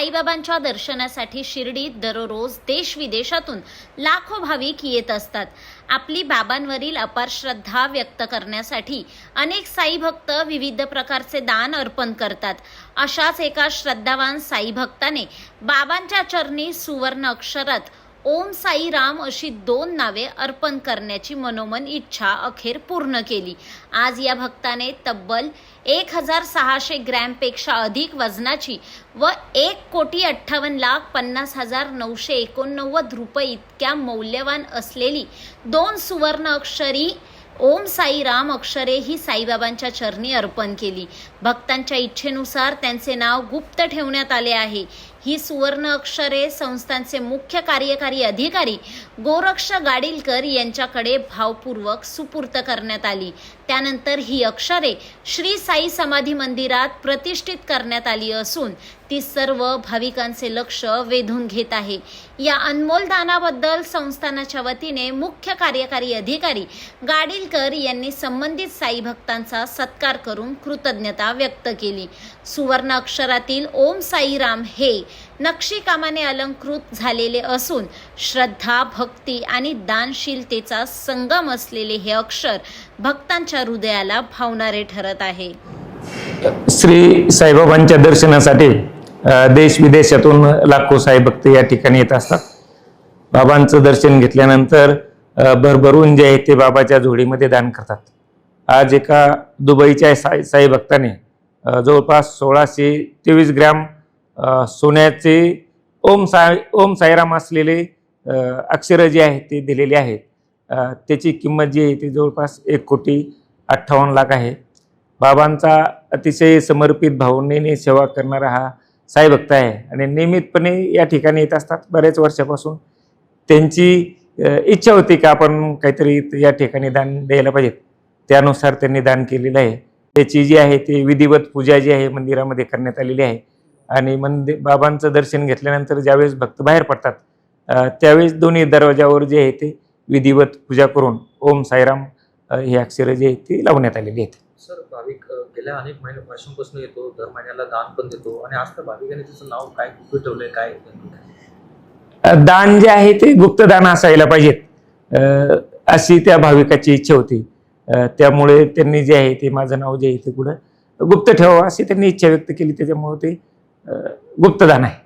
साईबाबांच्या दर्शनासाठी शिर्डीत दररोज देश विदेशातून लाखो भाविक येत असतात. आपली बाबांवरील अपार श्रद्धा व्यक्त करण्यासाठी अनेक साई भक्त विविध प्रकारचे दान अर्पण करतात. अशाच एका श्रद्धावान साई भक्ताने बाबांच्या चरणी सुवर्ण अक्षरात ओम साई राम अशी दोन नावे अर्पण करण्याची मनोमन इच्छा अखेर पूर्ण केली. आज या भक्ताने तब्बल एक हजार सहाशे ग्रॅमपेक्षा अधिक वजनाची व एक कोटी अठ्ठावन्न लाख पन्नास हजार नऊशे एकोणनव्वद रुपये इतक्या मौल्यवान असलेली दोन सुवर्ण अक्षरी ओम साई राम अक्षरे ही साईबाबांच्या चरणी अर्पण केली. भक्तांच्या इच्छेनुसार त्यांचे नाव गुप्त ठेवण्यात आले आहे. ही सुवर्ण अक्षरे संस्थांचे मुख्य कार्यकारी अधिकारी गोरक्ष गाडीलकर यांच्याकडे भावपूर्वक सुपूर्त करण्यात आली. त्यानंतर ही अक्षरे श्री साई समाधी मंदिरात प्रतिष्ठित करण्यात आली असून ती सर्व भाविकांचे लक्ष वेधून घेत आहे. या अनमोल दानाबद्दल संस्थानाच्या वतीने मुख्य कार्यकारी अधिकारी गाडीलकर यांनी संबंधित साई भक्तांचा सत्कार करून कृतज्ञता व्यक्त केली. सुवर्ण अक्षरातील ओम साईराम हे नक्षीकामाने अलंकृत झालेले असून श्रद्धा भक्ती आणि दानशीलतेचा संगम असलेले हे अक्षर भक्तांच्या हृदयाला भावणारे ठरत आहे. श्री साईबाबांच्या दर्शनासाठी देश विदेशातून लाखो साई भक्त या ठिकाणी येत असतात. बाबांचं दर्शन घेतल्यानंतर भरभरून जे आहे ते बाबाच्या झोडीमध्ये दान करतात. आज एका दुबईच्या साई साई भक्ताने जवळपास सोळाशे तेवीस ग्रॅम सोन्याचे ओम साई ओम साईराम असलेले अक्षरं जे आहेत ते दिलेले आहेत. त्याची किंमत जी आहे ती जवळपास एक कोटी अठ्ठावन्न लाख आहे. बाबांचा अतिशय समर्पित भावनेने सेवा करणारा हा साईभक्त आहे आणि नियमितपणे या ठिकाणी येत असतात बऱ्याच वर्षापासून. त्यांची इच्छा होती की आपण काहीतरी या ठिकाणी दान द्यायला पाहिजेत त्यानुसार त्यांनी दान केलेलं आहे. त्याची जी आहे ती विधिवत पूजा जी आहे मंदिरामध्ये करण्यात आलेली आहे. आणि मंदिर बाबांचं दर्शन घेतल्यानंतर ज्यावेळेस भक्त बाहेर पडतात त्यावेळेस दोन्ही दरवाजावर जे आहे ते विधिवत पूजा करून ओम साईराम ही अक्षरं जी आहेत ती लावण्यात आलेली आहेत. सर भाविक गेल्या अनेक महिने वर्षांपासून येतो दर महिन्याला दान पण देतो आणि आज भाविकाने त्याचं नाव काय गुपित ठेवलंय काय? दान जे आहे ते गुप्तदान असायला पाहिजेत. अशी त्या भाविकाची इच्छा होती. त्यामुळे त्यांनी जे आहे ते माझं नाव जे आहे ते पुढं गुप्त ठेवावं अशी त्यांनी इच्छा व्यक्त केली. त्याच्यामुळे ते गुप्तदान आहे.